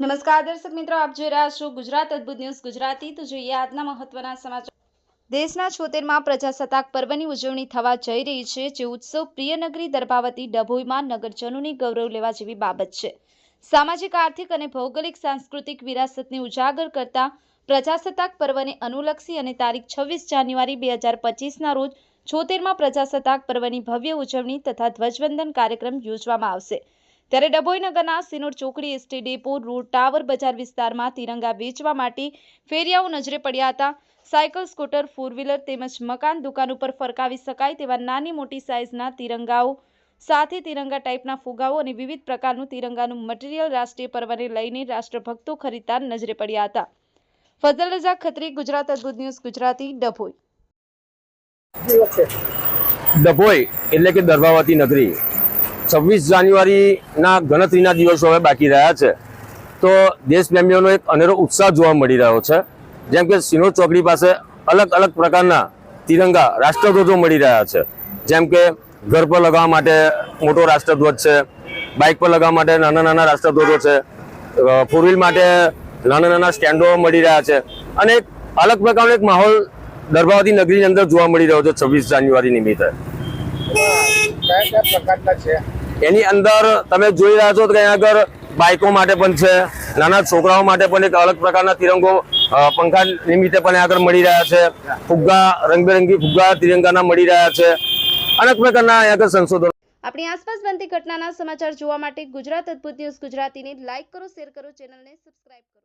નમસ્કાર, દર્શક મિત્રો, આપ જોઈ રહ્યા છો ગુજરાત અદ્ભુત ન્યૂઝ ગુજરાતી. તો જોઈએ આજના મહત્વના સમાચાર. દેશના છોતેરમાં પ્રજાસત્તાક પર્વની ઉજવણી થવા જઈ રહી છે, જે ઉત્સવ પ્રિયનગરી દર્ભાવતી ડભોઈમાં નગરજનોની ગૌરવ લેવા જેવી બાબત છે. સામાજિક, આર્થિક અને ભૌગોલિક, સાંસ્કૃતિક વિરાસતને ઉજાગર કરતા પ્રજાસત્તાક પર્વને અનુલક્ષી અને તારીખ છવ્વીસ જાન્યુઆરી બે હજાર પચીસના રોજ છોતેરમાં પ્રજાસત્તાક પર્વની ભવ્ય ઉજવણી તથા ધ્વજવંદન કાર્યક્રમ યોજવામાં આવશે. ત્યારે ડભોઈ નગરના સિનોર ચોકડી એસટી ડેપો, રોડ, ટાવર બજાર વિસ્તારમાં તિરંગા વેચવા માટે ફેરિયાઓ નજરે પડ્યા હતા. સાયકલ, સ્કૂટર ફોર વ્હીલર તેમજ મકાન દુકાન ઉપર ફરકાવી શકાય તેવા નાની મોટી સાઇઝના તિરંગાઓ સાથે તિરંગા ટાઈપના ફુગાઓ અને વિવિધ પ્રકારનું તિરંગાનું મટીરીયલ રાષ્ટ્રીય પર્વને લઈને રાષ્ટ્રભક્તો ખરીદતા નજરે પડ્યા હતા. ફઝલ રઝા ખત્રી, ગુજરાત, અદભુત ન્યૂઝ, ગુજરાતી, ડભોઈ. ડભોઈ એટલે કે દરવાવતી નગરી. છવ્વીસ જાન્યુઆરીના ગણતરીના દિવસો હવે બાકી રહ્યા છે. તો દેશપ્રેમીઓનો એક અનેરો ઉત્સાહ જોવા મળી રહ્યો છે. જેમ કે સિનોર ચોકડી પાસે અલગ અલગ પ્રકારના તિરંગા રાષ્ટ્રધ્વજો મળી રહ્યા છે. જેમ કે ઘર પર લગાવવા માટે મોટો રાષ્ટ્રધ્વજ છે, બાઇક પર લગાવવા માટે નાના નાના રાષ્ટ્રધ્વજો છે ફોર વ્હીલ માટે નાના નાના સ્ટેન્ડો મળી રહ્યા છે અને એક અલગ પ્રકારનો એક માહોલ દરબાવતી નગરીની અંદર જોવા મળી રહ્યો છે છવ્વીસ જાન્યુઆરી નિમિત્તે. કયા કયા પ્રકારના છે? એની અંદર તમે જોઈ રહ્યા છો કે અહીંયા આગળ બાઇકો માટે પણ છે, નાના છોકરાઓ માટે પણ એક અલગ પ્રકારના તિરંગો પંખા નિમિત્તે પણ આગળ મળી રહ્યા છે. ફુગ્ગા, રંગબેરંગી ફુગ્ગા તિરંગાના મળી રહ્યા છે. અનેક પ્રકારના અહીંયા આગળ સંશોધનો. આપણી આસપાસ બનતી ઘટનાના સમાચાર જોવા માટે ગુજરાત અદભુત ન્યૂઝ ગુજરાતીને લાઈક કરો, શેર કરો, ચેનલને સબસ્ક્રાઇબ કરો.